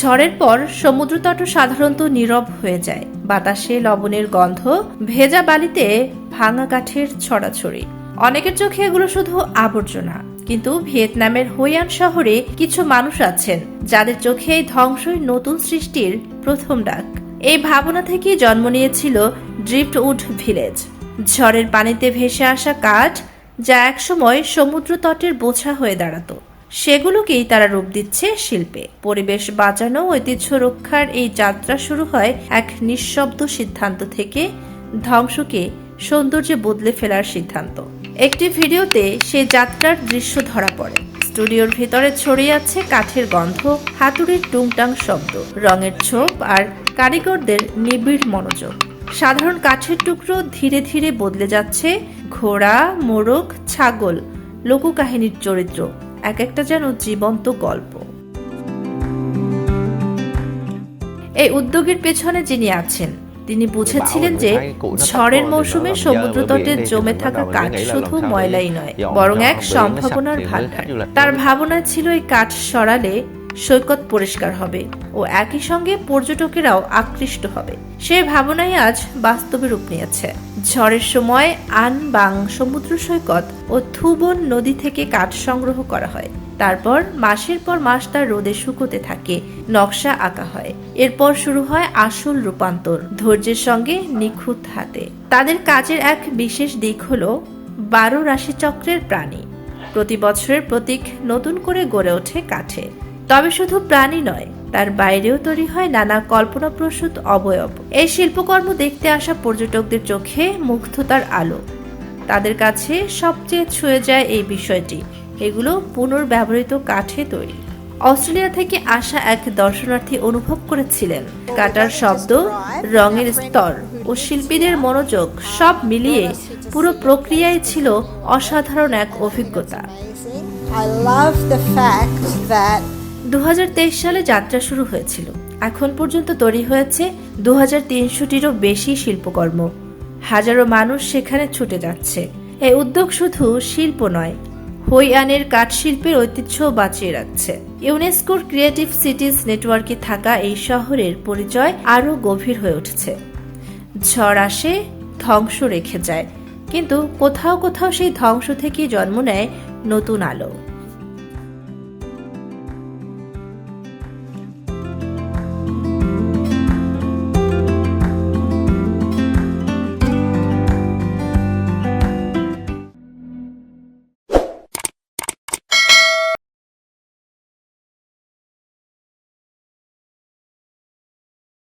ঝড়ের পর সমুদ্রতট সাধারণত নীরব হয়ে যায়। বাতাসে লবণের গন্ধ, ভেজা বালিতে ভাঙা কাঠের ছড়াছড়ি। অনেকের চোখে এগুলো শুধু আবর্জনা। কিন্তু ভিয়েতনামের হোয়ান শহরে কিছু মানুষ আছেন, যাদের চোখে এই ধ্বংসই নতুন সৃষ্টির প্রথম ডাক। এই ভাবনা থেকেই জন্ম নিয়েছিল ড্রিফটউড ভিলেজ। ঝড়ের পানিতে ভেসে আসা কাঠ, যা একসময় সমুদ্র তটের বোঝা হয়ে দাঁড়াতো। সেগুলোকেই তারা রূপ দিচ্ছে শিল্পে। পরিবেশ বাঁচানো ঐতিহ্য রক্ষার এই যাত্রা শুরু হয় এক নিঃশব্দ সিদ্ধান্ত থেকে। ধ্বংসকে সৌন্দর্যে বদলে ফেলার সিদ্ধান্ত। একটি ভিডিওতে সেই যাত্রার দৃশ্য ধরা পড়ে। স্টুডিওর ভিতরে ছড়িয়ে আছে কাঠের গন্ধ, হাতুড়ির টুংটাং শব্দ, রঙের ছোপ আর কারিগরদের নিবিড় মনোযোগ। সাধারণ কাঠের টুকরো ধীরে ধীরে বদলে যাচ্ছে। ঘোড়া, মোরগ, ছাগল, লোককাহিনীর চরিত্র এক একটা যেন জীবন্ত গল্প। এই উদ্যোগের পেছনে যিনি আছেন, তিনি বুঝেছিলেন যে ঝড়ের মৌসুমে সমুদ্র তটে জমে থাকা কাঠ শুধু ময়লাই নয়, বরং এক সম্ভাবনার ভাণ্ডার। তার ভাবনা ছিল এই কাঠ সরালে সৈকত পরিষ্কার হবে ও একই সঙ্গে পর্যটকেরাও আকৃষ্ট হবে। সেই ভাবনাই আজ বাস্তবে রূপ নিয়েছে। ঝড়ের সময় আন বাং সমুদ্র সৈকত ও থুবন নদী থেকে কাঠ সংগ্রহ করা হয়। তারপর মাসের পর মাস তার রোদে শুকোতে থাকে, নকশা আঁকা হয়। এরপর শুরু হয় আসল রূপান্তর, ধৈর্যের সঙ্গে নিখুঁত হাতে। তাদের কাজের এক বিশেষ দিক হলো বারো রাশি চক্রের প্রাণী। প্রতি বছরের প্রতীক নতুন করে গড়ে ওঠে কাঠে। তবে শুধু প্রাণী নয়, তার বাইরেও তৈরি হয় নানা কল্পনাপ্রসূত অবয়ব। এই শিল্পকর্ম দেখতে আসা পর্যটকদের চোখে মুগ্ধতার আলো। তাদের কাছে সবচেয়ে ছুঁয়ে যায় এই বিষয়টি। এগুলো পুনর্ব্যবহৃত কাঠে তৈরি। অস্ট্রেলিয়া থেকে আসা এক দর্শনার্থী অনুভব করেছিলেন। কাটার শব্দ, রঙের স্তর ও শিল্পীদের মনোযোগ সব মিলিয়ে পুরো প্রক্রিয়ায় ছিল অসাধারণ এক অভিজ্ঞতা। I love the fact that দু হাজার তেইশ সালে যাত্রা শুরু হয়েছিল। এখন পর্যন্ত তৈরি হয়েছে দু হাজার তিনশোটিরও বেশি শিল্পকর্ম। হাজারো মানুষ সেখানে ছুটে যাচ্ছে। এই উদ্যোগ শুধু শিল্প নয়, হইয়ানের কাঠশিল্পের ঐতিহ্য বাঁচিয়ে রাখছে। ইউনেস্কোর ক্রিয়েটিভ সিটিজ নেটওয়ার্কে থাকা এই শহরের পরিচয় আরও গভীর হয়ে উঠছে। ঝড় আসে, ধ্বংস রেখে যায়, কিন্তু কোথাও কোথাও সেই ধ্বংস থেকেই জন্ম নেয় নতুন আলো।